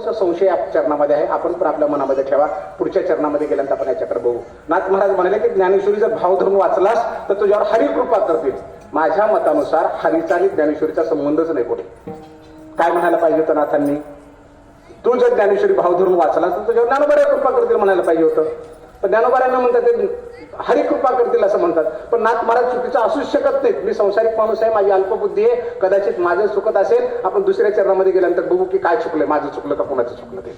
संशय या चरणामध्ये आहे आपण पण आपल्या मनामध्ये ठेवा. पुढच्या चरणामध्ये गेल्यानंतर आपण याच्याकडे बघू. नाथ महाराज म्हणाले की ज्ञानेश्वरी जर भावधर्म वाचलास तर तुझ्यावर हरी कृपा करतील. माझ्या मतानुसार हरीचा आणि ज्ञानेश्वरीचा संबंधच नाही कुठे काय म्हणायला पाहिजे होतं नाथांनी? तू जर ज्ञानेश्वरी भावधर्म वाचलास तर तुझ्यावर ज्ञानोबाऱ्या कृपा करतील म्हणायला पाहिजे होतं. पण ज्ञानोबाऱ्यांना म्हणतात ते हरी कृपा करतील असं म्हणतात. पण नाथ महाराज चुकीचं असूच शकत नाहीत. मी संसारिक माणूस आहे माझी अल्पबुद्धी आहे. कदाचित माझं चुकत असेल. आपण दुसऱ्या चरणामध्ये गेल्यानंतर बघू की काय चुकलंय. माझं चुकलं का कोणाचं चुकलं ते.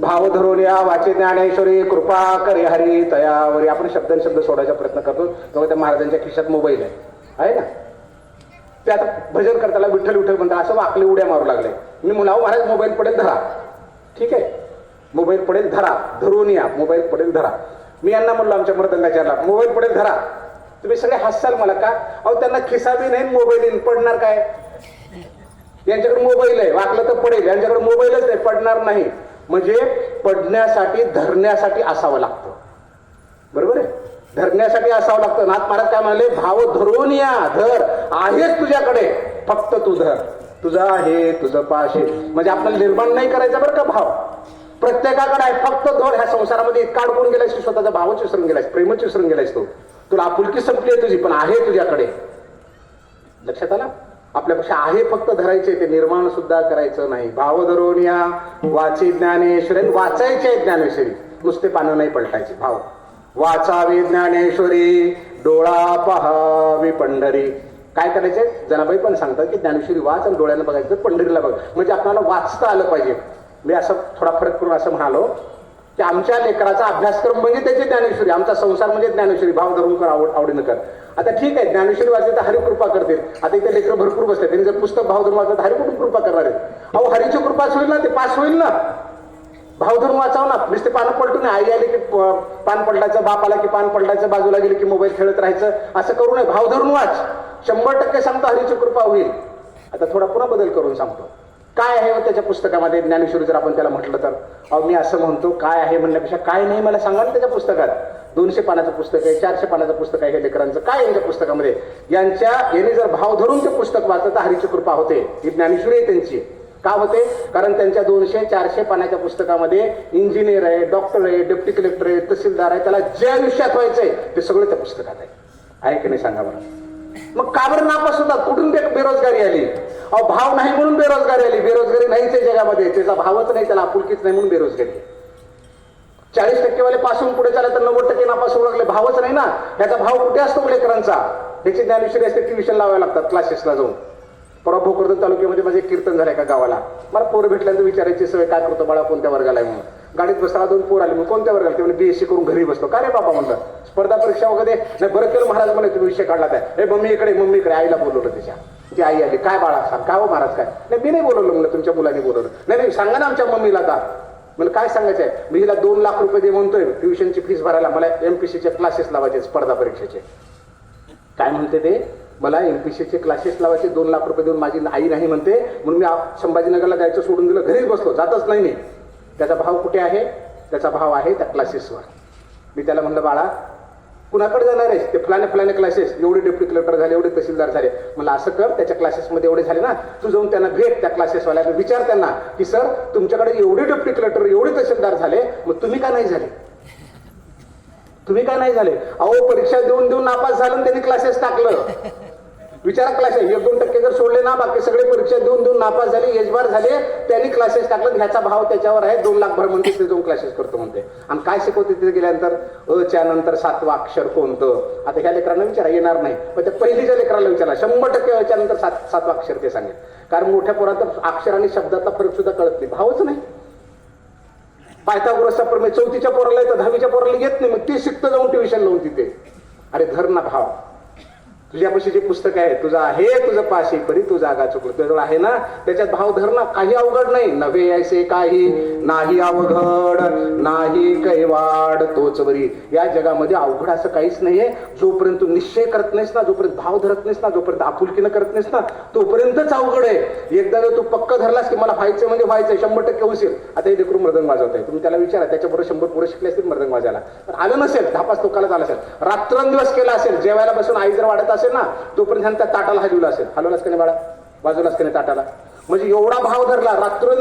भाव धरून या वाचे ज्ञानेश्वरी कृपा करे हरी तयावरी आपण शब्दान शब्द सोडायचा प्रयत्न करतो. तेव्हा त्या महाराजांच्या खिशात मोबाईल आहे. आहे ना? ते आता भजन करताना विठ्ठल विठ्ठल म्हणतात असं वाकले उड्या मारू लागले. मी म्हणावं महाराज मोबाईल पडेल धरा. ठीक आहे. मोबाईल पडेल धरा. धरून या. मोबाईल पडेल धरा. मी यांना म्हणलो आमच्या मृदंगाचारला मोबाईल पडेल धरा. तुम्ही सगळे हसाल मला का? अहो त्यांना खिसा बी नाही मोबाईल इन पडणार काय? यांच्याकडे मोबाईल आहे. वाकलं तर पडेल. यांच्याकडे मोबाईलच नाही पडणार नाही. म्हणजे पडण्यासाठी धरण्यासाठी असावं लागतं. बरोबर आहे? धरण्यासाठी असावं लागतं. नाथ महाराज काय म्हणाले? भाव धरून या धर. आहेच तुझ्याकडे. फक्त तू धर. तुझा आहे तुझं पाशे म्हणजे आपल्याला निर्माण नाही करायचा बरं का भाव? प्रत्येकाकडे आहे. फक्त दोन ह्या संसारामध्ये इतका अडकून गेलायस की स्वतःचा भावच विसरून गेलायस प्रेमच विसरून गेलायस तू. तुला आपुलकी संपली आहे तुझी पण आहे तुझ्याकडे. लक्षात आला? आपल्यापेक्षा आहे फक्त धरायचे ते निर्माण सुद्धा करायचं नाही. भाव धरून या वाचे ज्ञानेश्वरी वाचायचे ज्ञानेश्वरी. नुसते पानं नाही पलटायचे भाव. वाचावी ज्ञानेश्वरी डोळा पहावी पंढरी. काय करायचे? जनाबाई पण सांगतात की ज्ञानेश्वरी वाच आणि डोळ्याला बघायचं पंढरीला बघ. म्हणजे आपल्याला वाचता आलं पाहिजे. मी असं थोडा फरक करून असं म्हणालो की आमच्या लेकराचा अभ्यासक्रम म्हणजे त्याची ज्ञानेश्वरी. आमचा संसार म्हणजे ज्ञानेश्वरी. भाव धरून कर आवड आवडीनं कर. आता ठीक आहे ज्ञानेश्वरी वाचले तर हरिकृपा करतील. आता इथे लेकरं भरपूर बसतात त्यांनी जर पुस्तक भाव धरून वाचलं तर हरी कुठून कृपा करणार आहेत? अहो हरीची कृपा होईल ना ते पास होईल ना. भाव धरून वाचाव ना. नुसते पानं पलटून आई आली की प- पान पलटायचं बाप आला की पान पलटायचं बाजूला गेली की मोबाईल खेळत राहायचं असं करू नये. भाव धरून वाच. शंभर टक्के सांगतो हरीची कृपा होईल. आता थोडा पुन्हा बदल करून सांगतो. काय आहे हो त्याच्या पुस्तकामध्ये? ज्ञानेश्वरी जर आपण त्याला म्हटलं तर. अहो मी असं म्हणतो काय आहे म्हणण्यापेक्षा काय नाही मला सांगा ना त्याच्या पुस्तकात. दोनशे पानाचं पुस्तक आहे चारशे पानाचं पुस्तक आहे हे लेकरांचं. काय यांच्या पुस्तकामध्ये? यांच्या याने जर भाव धरून ते पुस्तक वाचलं तर हरीची कृपा होते. ही ज्ञानेश्वरी आहे त्यांची. का होते? कारण त्यांच्या दोनशे चारशे पानाच्या पुस्तकामध्ये इंजिनियर आहे डॉक्टर आहे डेप्टी कलेक्टर आहे तहसीलदार आहे त्याला जे आयुष्यात व्हायचंय ते सगळं त्या पुस्तकात आहे. आहे की नाही सांगा मला मग का बरं नापास होतात कुठून ते बेरोजगारी आली? अहो भाव नाही म्हणून बेरोजगारी आली. बेरोजगारी नाहीच आहे जगामध्ये. त्याचा भावच नाही त्याला आपुलकीच नाही म्हणून बेरोजगारी. चाळीस टक्केवाले पासून पुढे चालले तर नव्वद टक्के नापास होऊ लागले. भावच नाही ना. याचा भाव कुठे असतो लेकरांचा? याची ज्ञानविषयी असते ट्युशन लावायला लागतात क्लासेसला जाऊन. परवा भोकरदन तालुक्यामध्ये माझे कीर्तन झालंय का गावाला. मला पोरं भेटल्यानंतर विचारायची सवय काय करतो बाळा कोणत्या वर्गाला आहे म्हणून? गाडीत बसताना दोन पोर आले. मग कोणत्या वर्गाला? ते म्हणजे बीएससी करून घरी बसतो. का रे बाबा? म्हणलं स्पर्धा परीक्षा वगैरे नाही बरं केलं महाराज म्हणे तुम्ही विषय काढला त्या हे मम्मी इकडे मम्मी इकडे. आईला बोलवलं त्याच्या ती आई आली. काय बाळा सांग काय हो महाराज काय? नाही मी नाही बोलवलं. म्हणलं तुमच्या मुलाने बोलवलं. नाही नाही सांगा ना आमच्या मम्मीला आता. मला काय सांगायचं आहे मी हिला दोन लाख रुपये दे म्हणतोय ट्युशनची फीस भरायला. मला एमपीसीचे क्लासेस लावायचे स्पर्धा परीक्षेचे. काय म्हणते ते? मला एमपीसीचे क्लासेस लावायचे दोन लाख रुपये देऊन माझी आई नाही म्हणते म्हणून मी संभाजीनगरला जायचं सोडून दिलं घरीच बसलो जातच नाही मी. त्याचा भाव कुठे आहे? त्याचा भाव आहे त्या क्लासेसवर मी त्याला म्हणलं बाळा कुणाकडे जाणार आहेस? ते फलाने फलाने क्लासेस एवढे डेप्युटी कलेक्टर झाले एवढे तहसीलदार झाले. मला असं कर त्याच्या क्लासेसमध्ये एवढे झाले ना तू जाऊन त्यांना भेट त्या क्लासेसवाल्या विचार त्यांना की सर तुमच्याकडे एवढे डेप्युटी कलेक्टर एवढे तहसीलदार झाले मग तुम्ही का नाही झाले? तुम्ही काय नाही झाले? अहो परीक्षा देऊन देऊन नापास झालं आणि त्यांनी क्लासेस टाकलं. विचारा क्लासेस एक दोन टक्के जर सोडले ना बाकी सगळे परीक्षा देऊन देऊन नापास झाले यशबार झाले त्यांनी क्लासेस टाकलं ह्याचा भाव त्याच्यावर आहे दोन लाख भर म्हणते ते जाऊन क्लासेस करतो म्हणते. आणि काय शिकवते तिथे गेल्यानंतर? अ नंतर सातवं अक्षर कोणतं? आता ह्या लेकरांना विचारा येणार नाही. पण त्या पहिलीच्या लेकराला विचारा शंभर टक्के अच्या नंतर सात सातवं अक्षर ते सांगेल. कारण मोठ्या पोरात अक्षर आणि शब्दाचा फरक सुद्धा कळत नाही. भावच नाही. पायथागोरसचा प्रमेय चौथीच्या पोराला येतं दहावीच्या पोराला येत नाही मग ते शिकतं जाऊन ट्युशन लावून तिथे. अरे धर ना भाव. तुझ्यापाशी जे पुस्तक आहे तुझं आहे तुझं पाशी परी तू जागा चुकलं. तुझ्याजवळ आहे ना त्याच्यात भाव धरणार काही अवघड नाही. नव्हे ऐसे काही नाही अवघड नाही कैवाड तोच वरी. या जगामध्ये अवघड असं काहीच नाहीये. जोपर्यंत तू निश्चय करत नाहीस ना जोपर्यंत भाव धरत नाहीस ना जोपर्यंत आपुलकीनं करत नाहीस ना तोपर्यंतच अवघड आहे. एकदा जर तू पक्क धरलास की मला व्हायचं म्हणजे व्हायचं शंभर टक्के होशील आता हे लेकरू मृदंग वाजवत आहे तुम्ही त्याला विचारा त्याच्याबरोबर शंभर पुढे शिकले असतील मृदंग वाजायला. आलं नसेल धापास पाच लोकांना झालं असेल. रात्रंदिवस केला असेल जेवायला बसून आई जर वाढत असेल ना तोपर्यंत ताटाला हलवलं असेल. हलवलास का नाही बाळा? बाजूलाच का नाही ताटाला? म्हणजे एवढा भाव धरला रात्र